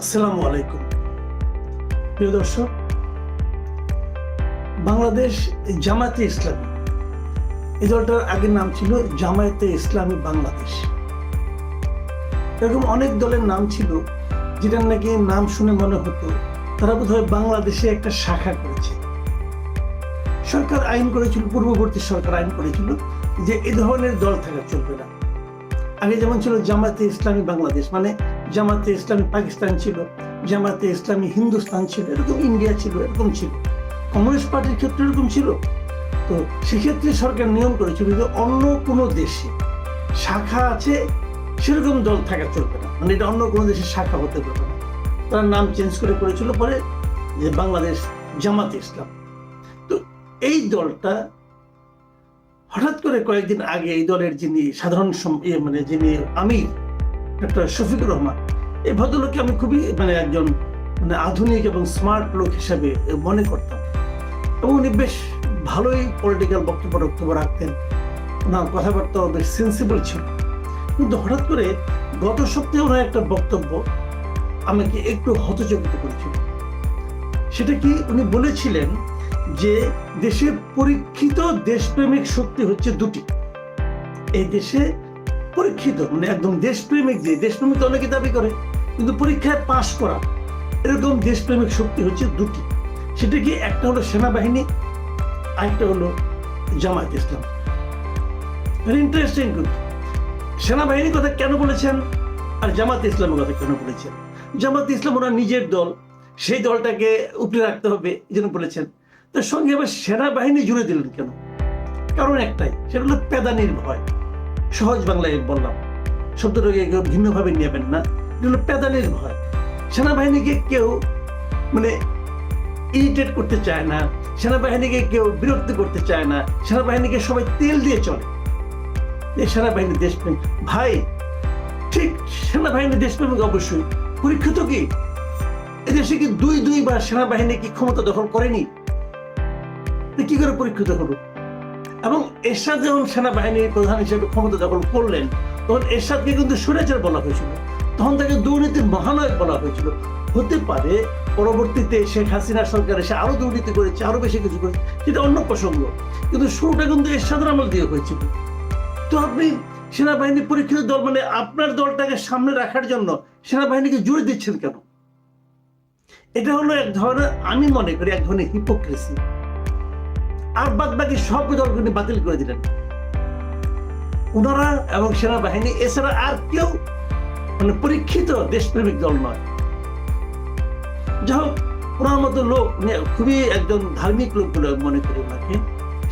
আসসালামু আলাইকুম। প্রিয় দর্শক, বাংলাদেশ জামায়াতে ইসলামী, এই দলটার আগের নাম ছিল জামায়াতে ইসলামী বাংলাদেশ। এরকম অনেক দলের নাম ছিল, যেটার নাকি নাম শুনে মনে হতো তারা বোধহয় বাংলাদেশে একটা শাখা করেছে। সরকার আইন করেছিল, পূর্ববর্তী সরকার আইন করেছিল যে এ ধরনের দল থাকা চলবে না। আগে যেমন ছিল জামাতে ইসলামী বাংলাদেশ মানে জামাতে ইসলামী পাকিস্তান ছিল, জামাতে ইসলামী হিন্দুস্তান ছিল, এরকম ইন্ডিয়া ছিল, এরকম ছিল। কমিউনিস্ট পার্টির ক্ষেত্রে এরকম ছিল। তো সেক্ষেত্রে সরকার নিয়ম করেছিল যে অন্য কোনো দেশে শাখা আছে, সেরকম দল থাকা চলবে না। মানে এটা অন্য কোনো দেশের শাখা হতে পারবে না। তারা নাম চেঞ্জ করে করেছিল পরে যে বাংলাদেশ জামাতে ইসলাম। তো এই দলটা হঠাৎ করে কয়েকদিন আগে এই দলের যিনি সাধারণ মানে যিনি আমি ডক্টর শফিকুর রহমান এই ভদ্রলোককে আমি খুবই মানে একজন মানে আধুনিক এবং স্মার্ট লোক হিসাবে মনে করতাম। এবং উনি বেশ ভালোই পলিটিক্যাল বক্তব্য বক্তব্য রাখতেন। ওনার কথাবার্তাও বেশ সেন্সিবল ছিল। কিন্তু হঠাৎ করে গত সপ্তাহে ওনার একটা বক্তব্য আমাকে একটু হতচকিত করেছিল। সেটা কি উনি বলেছিলেন? যে দেশে পরীক্ষিত দেশপ্রেমিক শক্তি হচ্ছে দুটি। এই দেশে পরীক্ষিত মানে একদম দেশপ্রেমিক যে, দেশপ্রেমিক তো অনেকে দাবি করে, কিন্তু পরীক্ষায় পাশ করা, এরকম দেশপ্রেমিক শক্তি হচ্ছে দুটি। সেটা কি একটা হলো সেনাবাহিনী, আরেকটা হলো জামায়াত ইসলাম। ইন্টারেস্টিং কিন্তু। সেনাবাহিনীর কথা কেন বলেছেন আর জামাত ইসলামের কথা কেন বলেছেন? জামাত ইসলাম ওনার নিজের দল, সেই দলটাকে উপরে রাখতে হবে, এই জন্য বলেছেন। তার সঙ্গে আবার সেনাবাহিনী জুড়ে দিলেন কেন? কারণ একটাই, সেটা হলো পেদানির ভয়। সহজ বাংলায় বললাম, শব্দটাকে কেউ ভিন্নভাবে নেবেন না, এটা হলো পেদানির ভয়। সেনাবাহিনীকে কেউ মানে ইরিটেট করতে চায় না, সেনাবাহিনীকে কেউ বিরক্ত করতে চায় না, সেনাবাহিনীকে সবাই তেল দিয়ে চলে। এই সেনাবাহিনী দেশপ্রেম ভাই, ঠিক সেনাবাহিনী দেশপ্রেমিক অবশ্যই। পরীক্ষিত কি? এদেশে কি দুই দুইবার সেনাবাহিনী কি ক্ষমতা দখল করেনি? কি করে পরীক্ষিত হলো? এবং এরশাদ যখন সেনাবাহিনীর প্রধান হিসেবে ক্ষমতা দখল করলেন, তখন এরশাদকে কিন্তু সুরেচার বলা হয়েছিল। তখন তাকে দুর্নীতির মহানায়ক বলা হয়েছিল। হতে পারে পরবর্তীতে শেখ হাসিনা সরকার এসে আরও দুর্নীতি করেছে, আরও বেশি কিছু করেছে, সেটা অন্য প্রসঙ্গ। কিন্তু শুরুটা কিন্তু এরশাদের আমল দিয়ে হয়েছিল। তো আপনি সেনাবাহিনী পরীক্ষিত দল মানে আপনার দলটাকে সামনে রাখার জন্য সেনাবাহিনীকে জুড়ে দিচ্ছেন কেন? এটা হলো এক ধরনের, আমি মনে করি, এক ধরনের হিপোক্রেসি আর বাদ বাকি সব দলগুলি বাতিল করে দিলেন। ওনারা এবং সেনাবাহিনী, এছাড়া আর কেউ মানে পরীক্ষিত দেশপ্রেমিক দল নয়। যাই হোক ওনার মতো লোক খুবই একজন ধার্মিক লোক বলে মনে করি ওনাকে,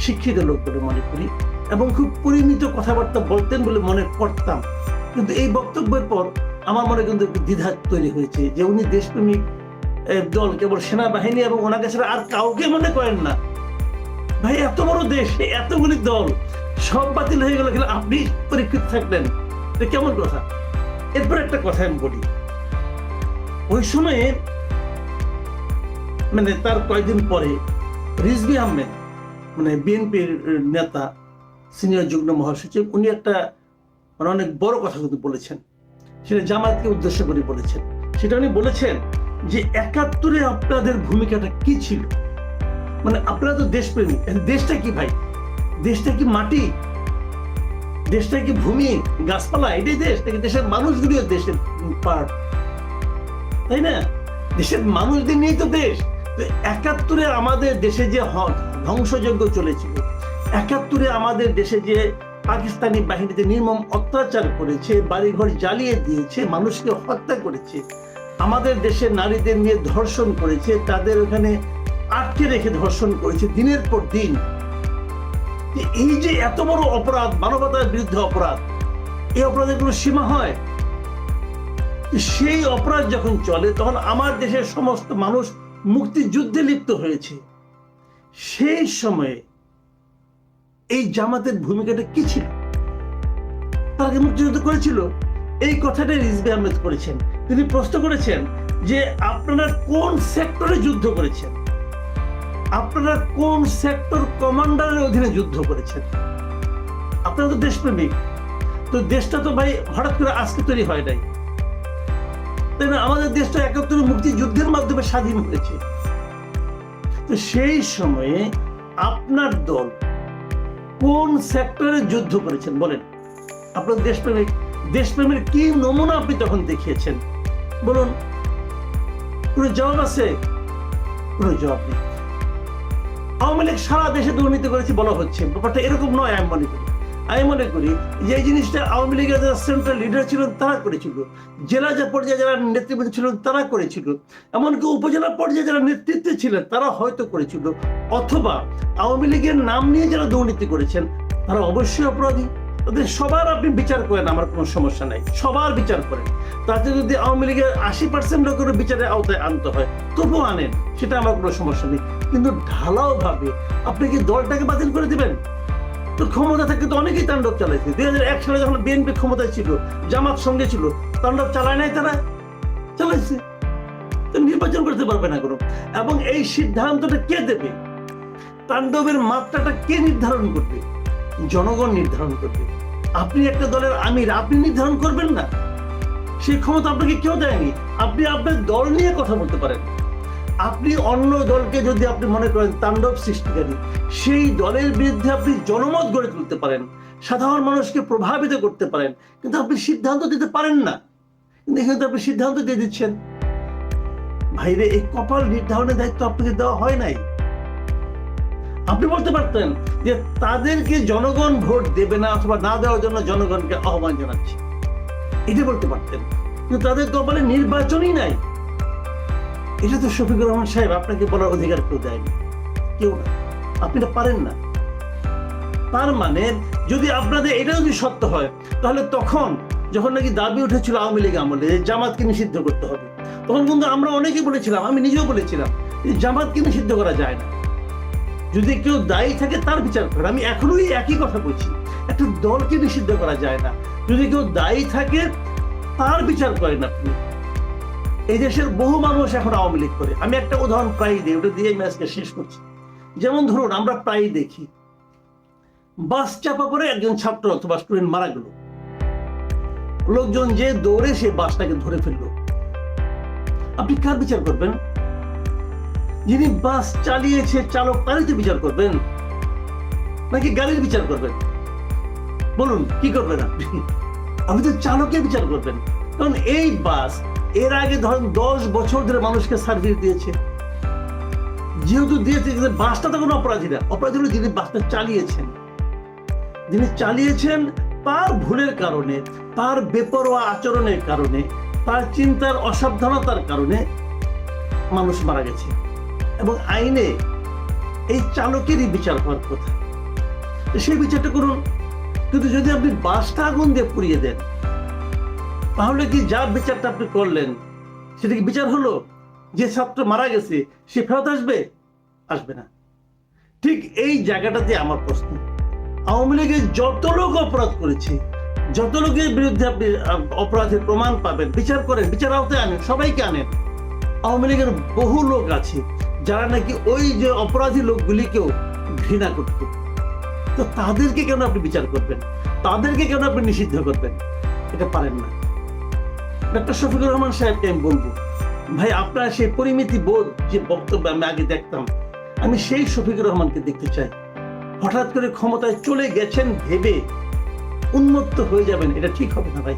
শিক্ষিত লোক বলে মনে করি, এবং খুব পরিমিত কথাবার্তা বলতেন বলে মনে করতাম। কিন্তু এই বক্তব্যের পর আমার মনে কিন্তু দ্বিধা তৈরি হয়েছে যে উনি দেশপ্রেমিক দল কেবল সেনাবাহিনী এবং ওনাকে ছাড়া আর কাউকে মনে করেন না। ভাই, এত বড় দেশ এতগুলি দল, সব বাতিল হয়ে গেল, কিন্তু আপনি পরীক্ষিত থাকলেন। কেমন কথা? এরপর একটা কথা আমি বলি। ওই সময়ে মানে তার কয়েকদিন পরে, রিজভি আহমেদ মানে বিএনপির নেতা, সিনিয়র যুগ্ম মহাসচিব, উনি একটা মানে অনেক বড় কথা কিন্তু বলেছেন। সেটা জামাতকে উদ্দেশ্য করে বলেছেন। সেটা উনি বলেছেন যে, একাত্তরে আপনাদের ভূমিকাটা কি ছিল? মানে আপনারা তো দেশপ্রেমী দেশটা কি ভাই? দেশটা কি মাটি? দেশটা কি ভূমি? গাছপালা? এটাই দেশ, নাকি দেশের মানুষগুলিও দেশের পার্ট তাই না? দেশের মানুষদের নিয়েই তো দেশ। একাত্তরে আমাদের দেশে যে ধ্বংসযজ্ঞ চলেছিল, একাত্তরে আমাদের দেশে যে পাকিস্তানি বাহিনীতে নির্মম অত্যাচার করেছে, বাড়িঘর জ্বালিয়ে দিয়েছে, মানুষকে হত্যা করেছে, আমাদের দেশের নারীদের নিয়ে ধর্ষণ করেছে, তাদের ওখানে আটকে রেখে ধর্ষণ করেছে দিনের পর দিন। এই যে এত বড় অপরাধ, মানবতার বিরুদ্ধে অপরাধ, এই অপরাধের কোনো সীমা হয়? সেই অপরাধ যখন চলে, তখন আমার দেশের সমস্ত মানুষ মুক্তিযুদ্ধে লিপ্ত হয়েছে। সেই সময়ে এই জামাতের ভূমিকাটা কি ছিল? তারা কি মুক্তিযুদ্ধ করেছিল। এই কথাটাই রিজবি আহমেদ করেছেন। তিনি প্রশ্ন করেছেন যে আপনারা কোন সেক্টরে যুদ্ধ করেছেন? আপনারা কোন সেক্টর কমান্ডারের অধীনে যুদ্ধ করেছেন? আপনারা তো দেশপ্রেমিক। তো দেশটা তো ভাই হঠাৎ করে আজকে তৈরি হয় নাই। তাই না? আমাদের দেশটা একাত্তর মুক্তিযুদ্ধের মাধ্যমে স্বাধীন হয়েছে। তো সেই সময়ে আপনার দল কোন সেক্টরে যুদ্ধ করেছেন? বলেন। আপনার দেশপ্রেমিক। দেশপ্রেমের কি নমুনা আপনি তখন দেখিয়েছেন? বলুন। কোনো জবাব আছে? কোনো জবাব নেই। আওয়ামী লীগ সারা দেশে দুর্নীতি করেছে বলা হচ্ছে। ব্যাপারটা এরকম নয় আমি মনে করি। আমি মনে করি যে জিনিসটা আওয়ামী লীগের যারা সেন্ট্রাল লিডার ছিলেন তারা করেছিল। জেলা যে পর্যায়ে যারা নেতৃবৃন্দ ছিলেন তারা করেছিল। এমনকি উপজেলা পর্যায়ে যারা নেতৃত্বে ছিলেন তারা হয়তো করেছিল। অথবা আওয়ামী লীগের নাম নিয়ে যারা দুর্নীতি করেছেন, তারা অবশ্যই অপরাধী। তাদের সবার আপনি বিচার করেন, আমার কোনো সমস্যা নাই। সবার বিচার করেন। তাতে যদি আওয়ামী লীগের আশি পার্সেন্ট লোকের বিচারের আওতায় আনতে হয়, তবুও আনেন, সেটা আমার কোনো সমস্যা নেই। কিন্তু ঢালাও ভাবে, আপনি কি দলটাকে বাতিল করে দিবেন? তো ক্ষমতা থেকে তো অনেকেই তাণ্ডব চালাইছে। দুই হাজার এক সালে যখন বিএনপি ক্ষমতায় ছিল, জামাত সঙ্গে ছিল, তাণ্ডব চালায় নাই তারা? চালাইছে। তো নির্বাচন করতে পারবে না কোনো। এবং এই সিদ্ধান্তটা কে দেবে? তাণ্ডবের মাত্রাটা কে নির্ধারণ করবে? জনগণ নির্ধারণ করবে। আপনি একটা দলের আমির, আপনি নির্ধারণ করবেন না। সেই ক্ষমতা আপনাকে কেউ দেয়নি। আপনি আপনার দল নিয়ে কথা বলতে পারেন। আপনি অন্য দলকে যদি আপনি মনে করেন তাণ্ডব সৃষ্টিকারী, সেই দলের বিরুদ্ধে আপনি জনমত গড়ে তুলতে পারেন। সাধারণ মানুষকে প্রভাবিত করতে পারেন। কিন্তু আপনি সিদ্ধান্ত দিতে পারেন না। কিন্তু আপনি সিদ্ধান্ত দিয়ে দিচ্ছেন। ভাইরে, এই কপাল নির্ধারণের দায়িত্ব আপনাকে দেওয়া হয় নাই। আপনি বলতে পারতেন যে তাদেরকে জনগণ ভোট দেবে না অথবা না দেওয়ার জন্য জনগণকে আহ্বান জানাচ্ছে। এটা বলতে পারতেন। কিন্তু তাদের কপালে নির্বাচনই নাই। এটা তো শফিকুর রহমান সাহেব আপনাকে বলার অধিকার কেউ দেয়নি। কেউ না। আপনি এটা পারেন না। তার মানে যদি আপনাদের এটা যদি সত্য হয়, তাহলে তখন যখন নাকি দাবি উঠেছিল আওয়ামী লীগ আমলে যে জামাতকে নিষিদ্ধ করতে হবে, তখন কিন্তু আমরা অনেকেই বলেছিলাম, আমি নিজেও বলেছিলাম যে জামাতকে নিষিদ্ধ করা যায় না। যদি কেউ দায়ী থাকে তার বিচার করে আমি এখনও একই কথা বলছি। একটা দলকে নিষিদ্ধ করা যায় না। যদি কেউ দায়ী থাকে, তার বিচার করেন আপনি। এই দেশের বহু মানুষ এখন আওয়ামী লীগ করে। আমি একটা উদাহরণ প্রায়ই দিই, ওটা দিয়ে আমি আজকে শেষ করছি। যেমন ধরুন, আমরা প্রায়ই দেখি, বাস চাপা পরে একজন ছাত্র অথবা স্টুডেন্ট মারা গেল। লোকজন যে দৌড়ে সে বাসটাকে ধরে ফেলল। আপনি কার বিচার করবেন? যিনি বাস চালিয়েছে, চালক তারই বিচার করবেন? নাকি গাড়ির বিচার করবেন? বলুন, কি করবেন আপনি? আপনি তো চালকের বিচার করবেন। কারণ এই বাস, এর আগে ধরেন দশ বছর ধরে মানুষকে সার্ভিস দিয়েছে। যেহেতু দিয়েছে বাসটা তো কোনো অপরাধী না। অপরাধী হলো যিনি বাসটা চালিয়েছেন। যিনি চালিয়েছেন, তার ভুলের কারণে, তার বেপরোয়া আচরণের কারণে, তার চিন্তার অসাবধানতার কারণে মানুষ মারা গেছে। এবং আইনে এই চালকেরই বিচার হওয়ার কথা। সেই বিচারটা করুন। কিন্তু যদি আপনি বাসটা আগুন দিয়ে পুড়িয়ে দেন, তাহলে কি যা বিচারটা আপনি করলেন, সেটা কি বিচার হলো? যে ছাত্র মারা গেছে, সে ফেরত আসবে? আসবে না। ঠিক এই জায়গাটাতে আমার প্রশ্ন। আওয়ামী লীগের যত লোক অপরাধ করেছে, যত লোকের বিরুদ্ধে আপনি অপরাধের প্রমাণ পাবেন, বিচার করেন, বিচার আওতায় আনেন, সবাইকে আনেন, আওয়ামী লীগের বহু লোক আছে যারা নাকি ওই যে অপরাধী লোকগুলিকেও ঘৃণা করত। তো তাদেরকে কেন আপনি বিচার করবেন? তাদেরকে কেন আপনি নিষিদ্ধ করবেন? এটা পারেন না। ডক্টর শফিকুর রহমান সাহেবকে আমি বলব, ভাই, আপনার সেই পরিমিতি বোধ, যে বক্তব্য আমি আগে দেখতাম, আমি সেই শফিকুর রহমানকে দেখতে চাই। হঠাৎ করে ক্ষমতায় চলে গেছেন ভেবে উন্মত্ত হয়ে যাবেন, এটা ঠিক হবে না ভাই।